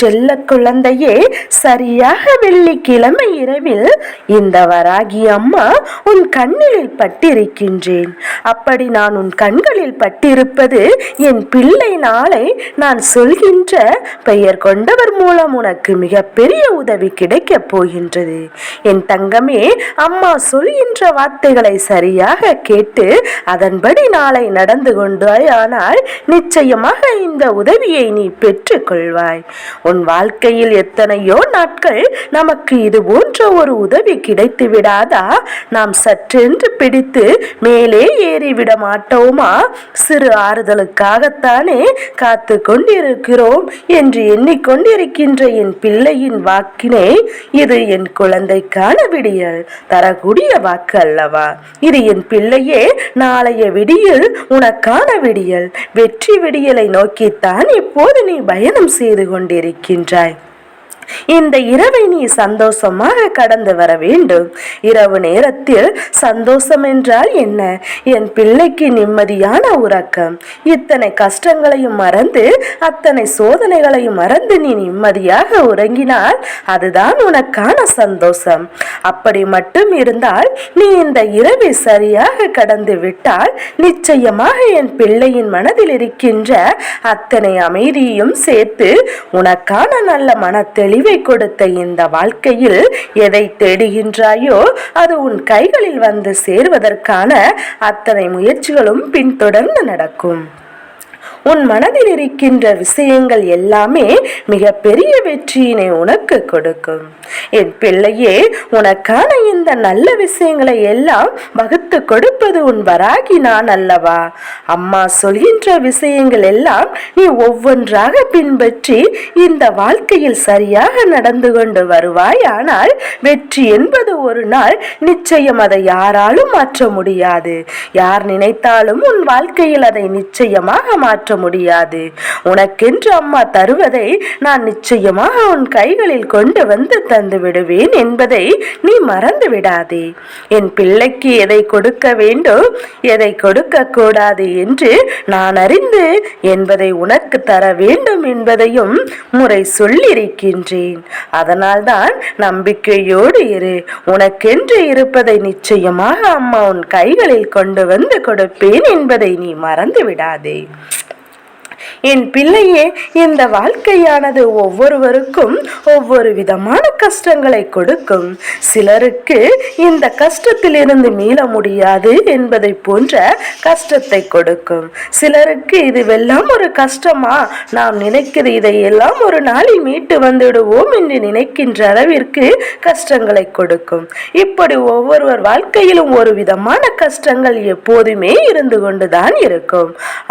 செல்ல குழந்தையே சரியாக வெள்ளிக்கிழமை இரவில் இந்த வராகி அம்மா உன் கண்ணில் பட்டிருக்கின்றேன். அப்படி நான் உன் கண்களில் பட்டிருப்பது என் பிள்ளை நாளை நான் சொல்கின்ற பெயர் கொண்டவர் மூலம் உனக்கு மிகப்பெரிய உதவி கிடைக்கப் போகின்றது. என் தங்கமே அம்மா சொல்கின்ற வார்த்தைகளை சரியாக கேட்டு அதன்படி நாளை நடந்து கொண்டாய் ஆனால் நிச்சயமாக இந்த உதவியை நீ பெற்றுக்கொள்வாய். உன் வாழ்க்கையில் எத்தனையோ நாட்கள் நமக்கு இது போன்ற ஒரு உதவி கிடைத்து விடாதா? நாம் சற்றென்று பிடித்து மேலே ஏறிவிட மாட்டோமா? சிறு ஆறுதலுக்காகத்தானே காத்து கொண்டிருக்கிறோம் என்று எண்ணிக்கொண்டிருக்கின்ற என் பிள்ளையின் வாக்கினை இது என் குழந்தைக்கான விடியல் தரக்கூடிய வாக்கு அல்லவா? இது என் பிள்ளையே நாளைய விடியல் உனக்கான விடியல். வெற்றி விடியலை நோக்கித்தான் இப்போது நீ பயணம் செய்து கொண்டிருக்கின்றாய் இந்த இரவை நீ சந்தோஷமாக கடந்து வர வேண்டும். இரவு நேரத்தில் சந்தோஷம் என்றால் என்ன? என் பிள்ளைக்கு நிம்மதியான உறக்கம். இத்தனை கஷ்டங்களையும் மறந்து அத்தனை சோதனைகளையும் மறந்து நீ நிம்மதியாக உறங்கினால் அதுதான் உனக்கான சந்தோஷம். அப்படி மட்டும் இருந்தால் நீ இந்த இரவை சரியாக கடந்து விட்டால் நிச்சயமாக என் பிள்ளையின் மனதில் இருக்கின்ற அத்தனை அமைதியையும் சேர்த்து உனக்கான நல்ல மனத்தில் தெளிவை கொடுத்த இந்த வாழ்க்கையில் எதை தேடுகின்றாயோ அது உன் கைகளில் வந்து சேர்வதற்கான அத்தனை முயற்சிகளும் பின்தொடர்ந்து நடக்கும். உன் மனதில் இருக்கின்ற விஷயங்கள் எல்லாமே மிக பெரிய வெற்றியினை உனக்கு கொடுக்கும். என் பிள்ளையே உனக்கான இந்த நல்ல விஷயங்களை எல்லாம் வகுத்து கொடுப்பது உன் வராகி நான் அல்லவா? அம்மா சொல்கின்ற விஷயங்கள் எல்லாம் நீ ஒவ்வொன்றாக பின்பற்றி இந்த வாழ்க்கையில் சரியாக நடந்து கொண்டு வருவாய் ஆனால் வெற்றி என்பது ஒரு நாள் நிச்சயம் அதை யாராலும் மாற்ற முடியாது. யார் நினைத்தாலும் உன் வாழ்க்கையில் அதை நிச்சயமாக மாற்ற முடியாது. உனக்கென்று அம்மா தருவதை நான் நிச்சயமாக உன் கைகளில் கொண்டு வந்து தந்து விடுவேன் என்பதை நீ மறந்து விடாதே. என் பிள்ளைக்கு எதை கொடுக்க வேண்டும் எதை கொடுக்க கூடாது என்று நான் அறிந்து என்பதை உனக்கு தர வேண்டும் என்பதையும் முறை சொல்லியிருக்கின்றேன். அதனால்தான் நம்பிக்கையோடு இரு. உனக்கென்று இருப்பதை நிச்சயமாக அம்மா உன் கைகளில் கொண்டு வந்து கொடுப்பேன் என்பதை நீ மறந்து விடாதே. என் பிள்ளையே இந்த வாழ்க்கையானது ஒவ்வொருவருக்கும் ஒவ்வொரு விதமான கஷ்டங்களை கொடுக்கும். சிலருக்கு இந்த கஷ்டத்திலிருந்து மீள முடியாது என்பதை போன்ற கஷ்டத்தை கொடுக்கும். சிலருக்கு இதுவெல்லாம் ஒரு கஷ்டமா? நாம் நினைக்கிறது இதையெல்லாம் ஒரு நாளில் மீட்டு வந்துடுவோம் என்று நினைக்கின்ற அளவிற்கு கஷ்டங்களை கொடுக்கும். இப்படி ஒவ்வொருவர் வாழ்க்கையிலும் ஒரு விதமான கஷ்டங்கள் எப்போதுமே இருந்து கொண்டுதான் இருக்கும்.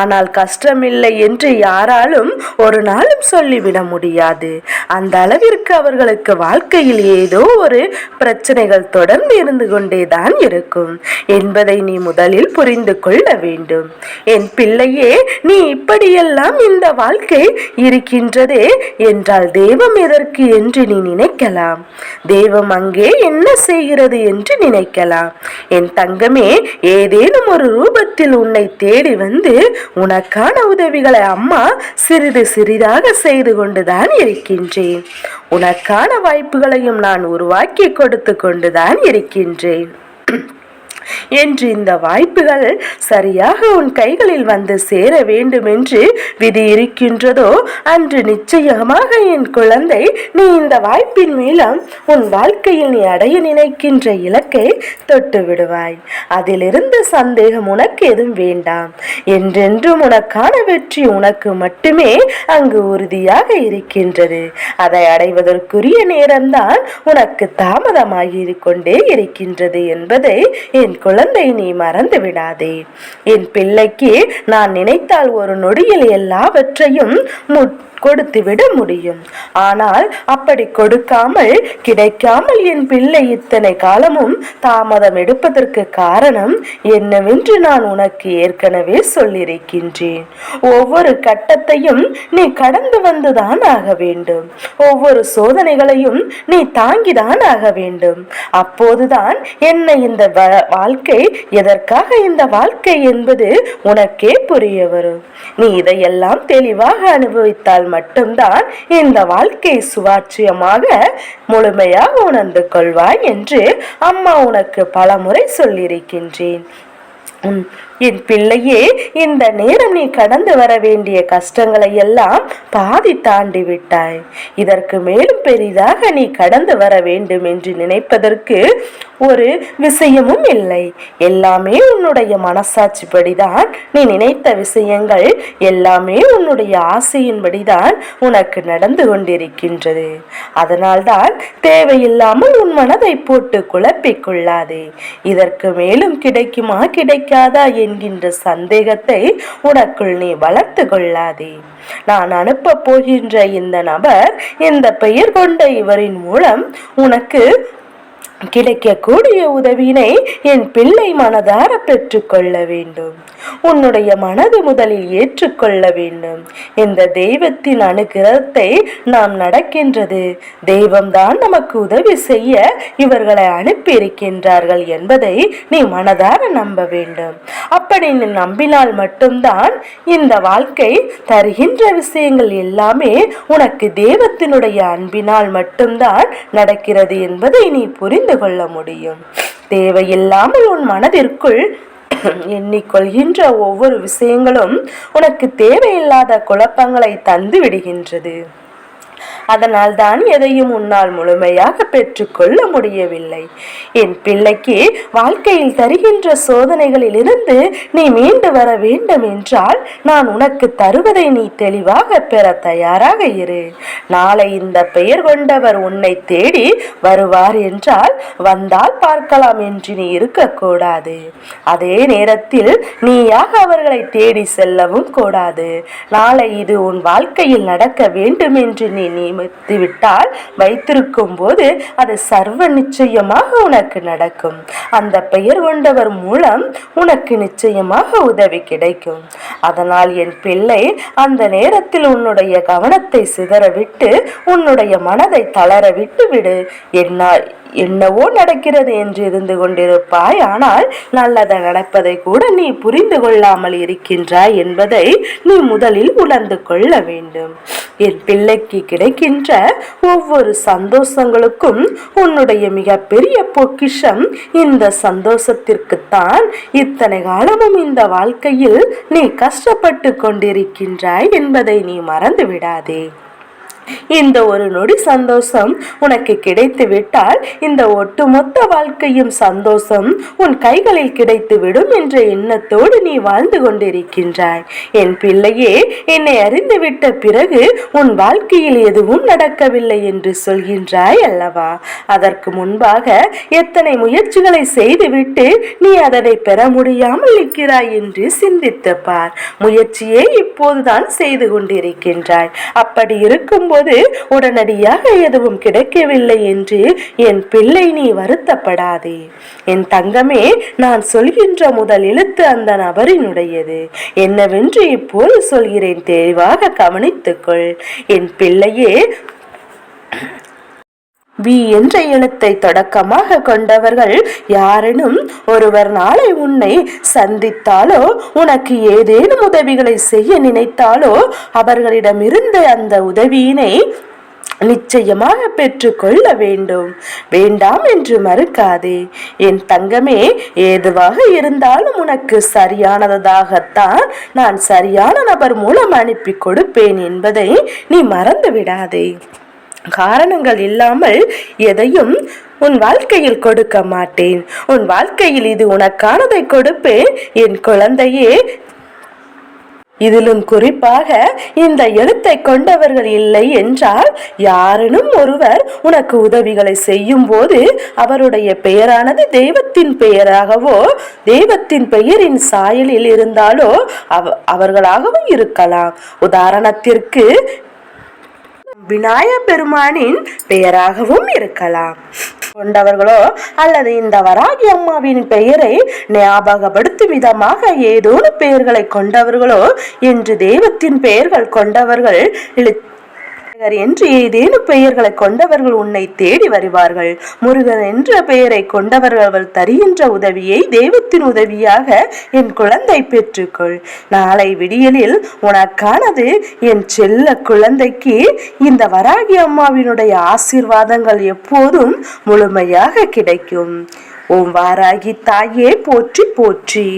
ஆனால் கஷ்டமில்லை என்று யாராலும் ஒரு நாளும் சொல்லிவிட முடியாது. அந்த அளவிற்கு அவர்களுக்கு வாழ்க்கையில் ஏதோ ஒரு பிரச்சனைகள் தொடர்ந்து இருந்து கொண்டேதான் இருக்கும். என்பதை நீ முதலில் புரிந்து கொள்ள வேண்டும். என் பிள்ளையே நீ இப்படியெல்லாம் இந்த வாழ்க்கை இருக்கின்றதே என்றால் தெய்வம் எதற்கு என்று நீ நினைக்கலாம். தெய்வம் அங்கே என்ன செய்கிறது என்று நினைக்கலாம். என் தங்கமே ஏதேனும் ஒரு ரூபத்தில் உன்னை தேடி வந்து உனக்கான உதவிகளை அம்மா அம்மா சிறிது சிறிதாக செய்து கொண்டுதான் இருக்கின்றேன். உனக்கான வாய்ப்புகளையும் நான் உருவாக்கி கொடுத்து கொண்டுதான் இருக்கின்றேன். என்று இந்த வாய்ப்புகள் சரியாக உன் கைகளில் வந்து சேர வேண்டும் என்று விதி இருக்கின்றதோ அன்று நிச்சயமாக என் குழந்தை நீ இந்த வாய்ப்பின் மூலம் உன் வாழ்க்கையில் நீ அடைய நினைக்கின்ற இலக்கை தொட்டு விடுவாய். அதிலிருந்து சந்தேகம் உனக்கு எதுவும் வேண்டாம். என்றென்றும் உனக்கான வெற்றி உனக்கு மட்டுமே அங்கு உறுதியாக இருக்கின்றது. அதை அடைவதற்குரிய நேரம்தான் உனக்கு தாமதமாகி கொண்டே இருக்கின்றது என்பதை என் என் குழந்தை நீ மறந்து விடாதே. என் பிள்ளைக்கு நான் நினைத்தால் ஒரு நொடியில் எல்லாவற்றையும் முட் கொடுத்து விட முடியும். ஆனால் அப்படி கொடுக்காமல் கிடைக்காமல் என் பிள்ளை இத்தனை காலமும் தாமதம் எடுப்பதற்கு காரணம் என்னவென்று நான் உனக்கு ஏற்கனவே சொல்லியிருக்கின்றேன். ஒவ்வொரு கட்டத்தையும் நீ கடந்து வந்துதான் ஆக வேண்டும். ஒவ்வொரு சோதனைகளையும் நீ தாங்கிதான் ஆக வேண்டும். அப்போதுதான் என்னை இந்த வாழ்க்கை எதற்காக இந்த வாழ்க்கை என்பது உனக்கே புரிய வரும். நீ இதையெல்லாம் தெளிவாக அனுபவித்தால் மட்டும்தான் இந்த வாழ்க்கை சுவாட்சியமாக முழுமையாக உணர்ந்து கொள்வாய் என்று அம்மா உனக்கு பலமுறை சொல்லியிருக்கின்றேன். உன் என் பிள்ளையே இந்த நேரம் நீ கடந்து வர வேண்டிய கஷ்டங்களை எல்லாம் பாதி தாண்டி விட்டாய். இதற்கு மேலும் பெரிதாக நீ கடந்து வர வேண்டும் என்று நினைப்பதற்கு ஒரு விஷயமும் இல்லை. எல்லாமே உன்னுடைய மனசாட்சிப்படிதான். நீ நினைத்த விஷயங்கள் எல்லாமே உன்னுடைய ஆசையின்படிதான் உனக்கு நடந்து கொண்டிருக்கின்றது. அதனால்தான் தேவையில்லாமல் உன் மனதை போட்டு குழப்பிக் கொள்ளாதே. இதற்கு மேலும் கிடைக்குமா கிடைக்காதா என்கின்ற சந்தேகத்தை உனக்குள் நீ வளர்த்து கொள்ளாதே. நான் அனுப்ப போகின்ற இந்த நபர் இந்த பெயர் கொண்ட இவரின் மூலம் உனக்கு கிடைக்கக்கூடிய உதவியினை என் பிள்ளை மனதார பெற்றுக்கொள்ள வேண்டும். உன்னுடைய மனது முதலில் ஏற்றுக்கொள்ள வேண்டும். இந்த தெய்வத்தின் அனுகிரகத்தை நாம் நடக்கின்றது. தெய்வம்தான் நமக்கு உதவி செய்ய இவர்களை அனுப்பியிருக்கின்றார்கள் என்பதை நீ மனதார நம்ப வேண்டும். அப்படி நீ நம்பினால் மட்டும்தான் இந்த வாழ்க்கை தருகின்ற விஷயங்கள் எல்லாமே உனக்கு தெய்வத்தினுடைய அன்பினால் மட்டும்தான் நடக்கிறது என்பதை நீ புரிந்து கொள்ள முடியும். தேவையில்லாமல் உன் மனதிற்குள் எண்ணிக்கொள்கின்ற ஒவ்வொரு விஷயங்களும் உனக்கு தேவையில்லாத குழப்பங்களை தந்து விடுகின்றது அதனால் தான் எதையும் உன்னால் முழுமையாக பெற்றுக்கொள்ள முடியவில்லை. என் பிள்ளைக்கு வாழ்க்கையில் தருகின்ற சோதனைகளில் இருந்து நீ மீண்டு வர வேண்டும் என்றால் நான் உனக்கு தருவதை நீ தெளிவாக பெற தயாராக இரு. நாளை இந்த பெயர் கொண்டவர் உன்னை தேடி வருவார் என்றால் வந்தால் பார்க்கலாம் என்று நீ இருக்கக்கூடாது. அதே நேரத்தில் நீயாக அவர்களை தேடி செல்லவும் கூடாது. நாளை இது உன் வாழ்க்கையில் நடக்க வேண்டும் என்று நீ நியமித்து விட்டால் வைத்திருக்கும் போது அது சர்வ நிச்சயமாக உனக்கு நடக்கும். அந்த பெயர் கொண்டவர் மூலம் உனக்கு நிச்சயமாக உதவி கிடைக்கும். அதனால் என் பிள்ளை அந்த நேரத்தில் உன்னுடைய கவனத்தை சிதறவிட்டு உன்னுடைய மனதை தளர விட்டு விடு என்னால் என்னவோ நடக்கிறது என்று இருந்து கொண்டிருப்பாய். ஆனால் நல்லது நடப்பதை கூட நீ புரிந்து கொள்ளாமல் இருக்கின்றாய் என்பதை நீ முதலில் உணர்ந்து கொள்ள வேண்டும். என் பிள்ளைக்கு கிடைக்கின்ற ஒவ்வொரு சந்தோஷங்களுக்கும் உன்னுடைய மிகப்பெரிய பொக்கிஷம் இந்த சந்தோஷத்திற்குத்தான். இத்தனை காலமும் இந்த வாழ்க்கையில் நீ கஷ்டப்பட்டு கொண்டிருக்கின்றாய் என்பதை நீ மறந்து விடாதே இந்த ஒரு நொடி சந்தோஷம் உனக்கு கிடைத்து விட்டால் இந்த ஒட்டுமொத்த வாழ்க்கையும் சந்தோஷம் உன் கைகளில் கிடைத்து விடும் என்ற எண்ணத்தோடு நீ வாழ்ந்து கொண்டிருக்கின்றாய். என் பிள்ளையே என்னை அறிந்துவிட்ட பிறகு உன் வாழ்க்கையில் எதுவும் நடக்கவில்லை என்று சொல்கின்றாய் அல்லவா? அதற்கு முன்பாக எத்தனை முயற்சிகளை செய்துவிட்டு நீ அதனை பெற முடியாமல் இருக்கிறாய் என்று சிந்தித்து பார். முயற்சியே இப்போதுதான் செய்து கொண்டிருக்கின்றாய். அப்படி போது உடனடியாக எதுவும் கிடைக்கவில்லை என்று என் பிள்ளை நீ வருத்தப்படாதே. என் தங்கமே நான் சொல்கின்ற முதல் எழுத்து அந்த நபரினுடையது. என்னவென்று இப்போது சொல்கிறேன் தெளிவாக கவனித்துக்கொள். என் பிள்ளையே வி என்ற எழுத்தை தொடக்கமாக கொண்டவர்கள் யாரேனும் ஒருவர் நாளை உன்னை சந்தித்தாலோ உனக்கு ஏதேனும் உதவிகளை செய்ய நினைத்தாலோ அவர்களிடமிருந்து அந்த உதவியினை நிச்சயமாக பெற்றுக்கொள்ள வேண்டும். வேண்டாம் என்று மறுக்காதே. என் தங்கமே ஏதுவாக இருந்தாலும் உனக்கு சரியானதாகத்தான் நான் சரியான நபர் மூலம் அனுப்பி கொடுப்பேன் என்பதை நீ மறந்து விடாதே காரணங்கள் இல்லாமல் எதையும் உன் வாழ்க்கையில் கொடுக்க மாட்டேன். உன் வாழ்க்கையில் இது உனக்கானதை கொடுப்பேன். என் குழந்தையே இதிலும் குறிப்பாக இந்த எழுத்தை கொண்டவர்கள் இல்லை என்றால் யாரேனும் ஒருவர் உனக்கு உதவிகளை செய்யும் போது அவருடைய பெயரானது தெய்வத்தின் பெயராகவோ தெய்வத்தின் பெயரின் சாயலில் இருந்தாலோ அவ அவர்களாகவும் இருக்கலாம். உதாரணத்திற்கு விநாய பெருமானின் பெயராகவும் இருக்கலாம். கொண்டவர்களோ அல்லது இந்த வராகி அம்மாவின் பெயரை ஞாபகப்படுத்தும் விதமாக ஏதோ பெயர்களை கொண்டவர்களோ என்று தெய்வத்தின் பெயர்கள் கொண்டவர்கள் முருகர் என்று ஏதேனும் பெயர்களை கொண்டவர்கள் உன்னை தேடி வருவார்கள். முருகன் என்ற பெயரை கொண்டவர்கள் தருகின்ற உதவியை தெய்வத்தின் உதவியாக என் குழந்தை பெற்றுக்கொள். நாளை விடியலில் உனக்கானது என் செல்ல குழந்தைக்கு இந்த வராகி அம்மாவினுடைய ஆசீர்வாதங்கள் எப்போதும் முழுமையாக கிடைக்கும். ஓம் வாராகி தாயே போற்றி போற்றி.